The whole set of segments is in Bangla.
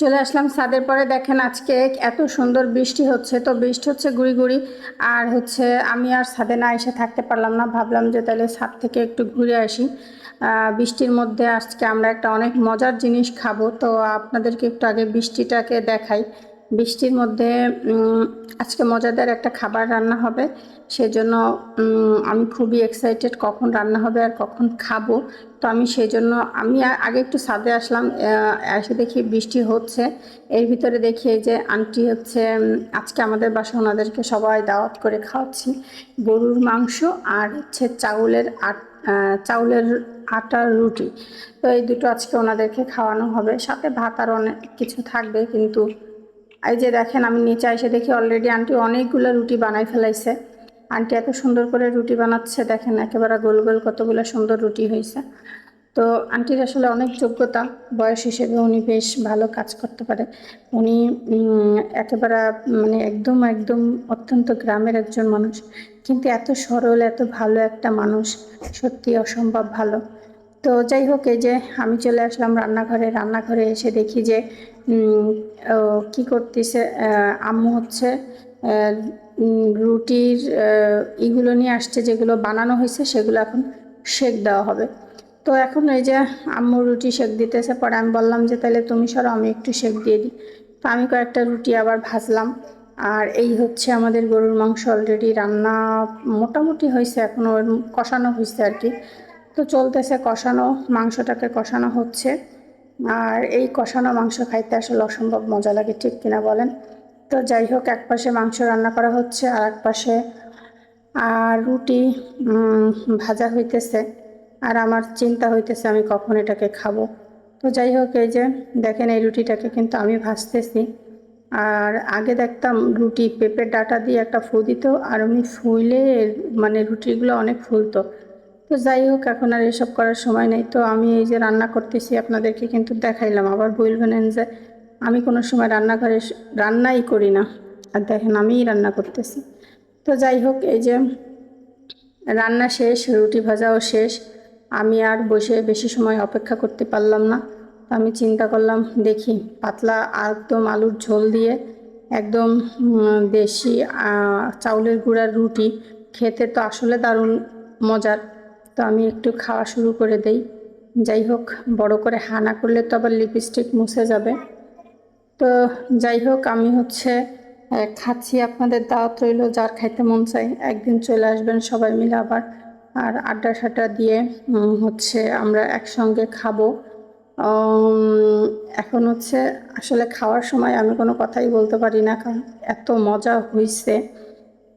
চলে আসলাম ছাদের পরে। দেখেন আজকে এত সুন্দর বৃষ্টি হচ্ছে, তো বৃষ্টি হচ্ছে গুড়ি গুড়ি। আর হচ্ছে আমি আর ছাদে না এসে থাকতে পারলাম না। ভাবলাম যে তাহলে ছাদ থেকে একটু ঘুরে আসি। বৃষ্টির মধ্যে আজকে আমরা একটা অনেক মজার জিনিস খাব। তো আপনাদেরকে একটু আগে বৃষ্টিটাকে দেখাই। বৃষ্টির মধ্যে আজকে মজাদার একটা খাবার রান্না হবে। সেজন্য আমি খুবই এক্সাইটেড কখন রান্না হবে আর কখন খাব। তো আমি সেই জন্য আমি আগে একটু সাদে আসলাম এসে দেখি বৃষ্টি হচ্ছে। এর ভিতরে দেখি যে আন্টি হচ্ছে আজকে আমাদের বাসা ওনাদেরকে সবাই দাওয়াত করে খাওয়াচ্ছি। গরুর মাংস আর হচ্ছে চাউলের আট চাউলের আটার রুটি। তো এই দুটো আজকে ওনাদেরকে খাওয়ানো হবে। সাথে ভাত আর অনেক কিছু থাকবে, কিন্তু এই যে দেখেন, আমি নিচে এসে দেখি অলরেডি আন্টি অনেকগুলো রুটি বানাই ফেলাইছে। আন্টি এত সুন্দর করে রুটি বানাচ্ছে, দেখেন একেবারে গোল গোল কতগুলো সুন্দর রুটি হয়েছে। তো আন্টির আসলে অনেক যোগ্যতা, বয়স হিসেবে উনি বেশ ভালো কাজ করতে পারে। উনি একেবারে মানে একদম একদম অত্যন্ত গ্রামের একজন মানুষ, কিন্তু এত সরল, এত ভালো একটা মানুষ, সত্যি অসম্ভব ভালো। তো যাই হোক, এই যে আমি চলে আসলাম রান্নাঘরে রান্নাঘরে এসে দেখি যে কি করতেছে আম্মু হচ্ছে রুটির ইগুলো নিয়ে আসছে, যেগুলো বানানো হয়েছে, সেগুলো এখন শেক দেওয়া হবে। তো এখন এই যে আম্মু রুটি শেক দিতেছে, পরে আমি বললাম যে তাহলে তুমি সরো, আমি একটু শেক দিয়ে দিই। তো আমি কয়েকটা রুটি আবার ভাজলাম। আর এই হচ্ছে আমাদের গরুর মাংস অলরেডি রান্না মোটামুটি হয়েছে এখনও কষানো হয়েছে আর কি। তো চলতেছে কষানো, মাংসটাকে কষানো হচ্ছে। আর এই কষানো মাংস খাইতে আসলে অসম্ভব মজা লাগে, ঠিক কিনা বলেন? তো যাই হোক, এক পাশে মাংস রান্না করা হচ্ছে, আর এক পাশে, আর রুটি ভাজা হইতেছে। আর আমার চিন্তা হইতেছে আমি কখন এটাকে খাব। তো যাই হোক, এই যে দেখেন এই রুটিটাকে কিন্তু আমি ভাজতেছি। আর আগে দেখতাম রুটি পেঁপের ডাটা দিয়ে একটা ফু দিত, আর উনি ফুলে মানে রুটিগুলো অনেক ফুলতো। তো যাই হোক, এখন আর এসব করার সময় নেই। তো আমি এই যে রান্না করতেছি, আপনাদেরকে কিন্তু দেখাইলাম। আবার বলবেন যে আমি কোনো সময় রান্নাঘরে রান্নাই করি না। আর দেখেন আমিই রান্না করতেছি। তো যাই হোক, এই যে রান্না শেষ, রুটি ভাজাও শেষ। আমি আর বসে বেশি সময় অপেক্ষা করতে পারলাম না। আমি চিন্তা করলাম, দেখি পাতলা একদম আলুর ঝোল দিয়ে একদম দেশি চাউলের গুঁড়ার রুটি। খেতে তো আসলে দারুণ মজার। তো আমি একটু খাওয়া শুরু করে দেই। যাই হোক, বড় করে হানা করলে তো আবার লিপস্টিক মুছে যাবে। তো যাই হোক, আমি হচ্ছে খাচ্ছি আপনাদের দাওয়াত রইল, যার খাইতে মন চাই। একদিন চলে আসবেন সবাই মিলে আবার। আর আড্ডা সাড্ডা দিয়ে হচ্ছে আমরা একসঙ্গে খাব। এখন হচ্ছে, আসলে খাওয়ার সময় আমি কোনো কথাই বলতে পারি না, কারণ এত মজা হয়েছে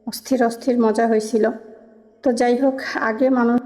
অস্থির অস্থির মজা হয়েছিল তো যাই হোক, আগে মানুষ